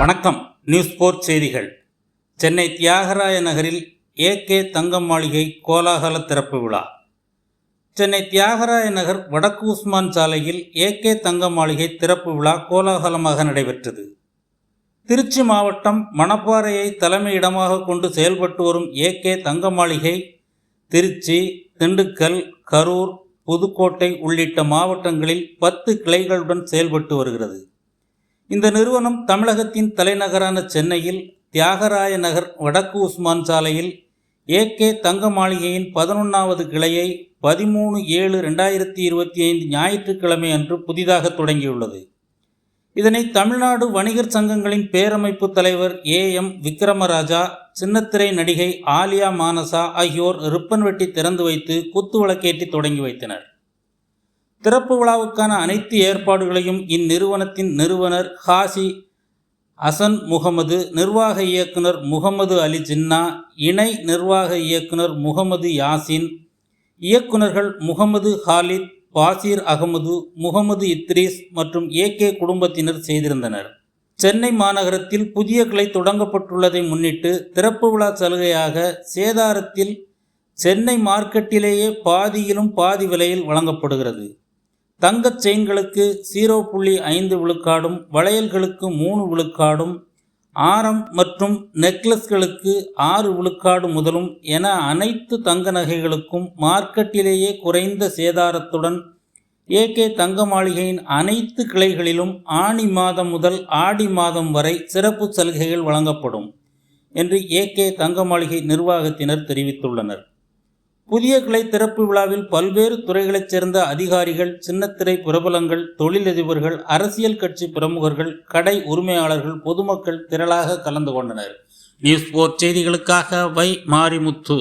வணக்கம். News board செய்திகள். சென்னை தியாகராய நகரில் ஏகே தங்கம் மாளிகை கோலாகல திறப்பு விழா. சென்னை தியாகராய நகர் வடக்கு உஸ்மான் சாலையில் ஏகே தங்கம் மாளிகை திறப்பு விழா கோலாகலமாக நடைபெற்றது. திருச்சி மாவட்டம் மணப்பாறையை தலைமையிடமாக கொண்டு செயல்பட்டு வரும் ஏகே தங்க மாளிகை திருச்சி திண்டுக்கல் கரூர் புதுக்கோட்டை உள்ளிட்ட மாவட்டங்களில் பத்து கிளைகளுடன் செயல்பட்டு வருகிறது. இந்த நிறுவனம் தமிழகத்தின் தலைநகரான சென்னையில் தியாகராய நகர் வடக்கு உஸ்மான் சாலையில் ஏகே தங்க மாளிகையின் பதினொன்றாவது கிளையை பதிமூணு ஏழு ரெண்டாயிரத்தி இருபத்தி ஐந்து ஞாயிற்றுக்கிழமை அன்று புதிதாக தொடங்கியுள்ளது. இதனை தமிழ்நாடு வணிகர் சங்கங்களின் பேரமைப்பு தலைவர் ஏ எம் விக்ரமராஜா சின்னத்திரை நடிகை ஆலியா மானசா ஆகியோர் ரிப்பன் வெட்டி திறந்து வைத்து குத்து விளக்கேற்றி தொடங்கி வைத்தனர். திறப்பு விழாவுக்கான அனைத்து ஏற்பாடுகளையும் இந்நிறுவனத்தின் நிறுவனர் ஹாசி அசன் முகமது நிர்வாக இயக்குனர் முகமது அலி ஜின்னா இணை நிர்வாக இயக்குனர் முகமது யாசின் இயக்குனர்கள் முகமது ஹாலித் பாசீர் அகமது முகமது இத்ரீஸ் மற்றும் ஏகே குடும்பத்தினர் செய்திருந்தனர். சென்னை மாநகரத்தில் புதிய கிளை தொடங்கப்பட்டுள்ளதை முன்னிட்டு திறப்பு விழா சலுகையாக சேதாரத்தில் சென்னை மார்க்கெட்டிலேயே பாதியிலும் பாதி விலையில் வழங்கப்படுகிறது. தங்கச் செயின்களுக்கு ஜீரோ புள்ளி ஐந்து விழுக்காடும் வளையல்களுக்கு மூணு விழுக்காடும் ஆரம் மற்றும் நெக்லஸ்களுக்கு ஆறு விழுக்காடு முதலும் என அனைத்து தங்க நகைகளுக்கும் மார்க்கெட்டிலேயே குறைந்த சேதாரத்துடன் ஏகே தங்க மாளிகையின் அனைத்து கிளைகளிலும் ஆணி மாதம் முதல் ஆடி மாதம் வரை சிறப்பு சலுகைகள் வழங்கப்படும் என்று ஏகே தங்க மாளிகை நிர்வாகத்தினர் தெரிவித்துள்ளனர். புதிய கிளை திறப்பு விழாவில் பல்வேறு துறைகளைச் சேர்ந்த அதிகாரிகள் சின்னத்திரை பிரபலங்கள் தொழிலதிபர்கள் அரசியல் கட்சி பிரமுகர்கள் கடை உரிமையாளர்கள் பொதுமக்கள் திரளாக கலந்து கொண்டனர். நியூஸ் போர்ட் செய்திகளுக்காக வை மாரிமுத்து.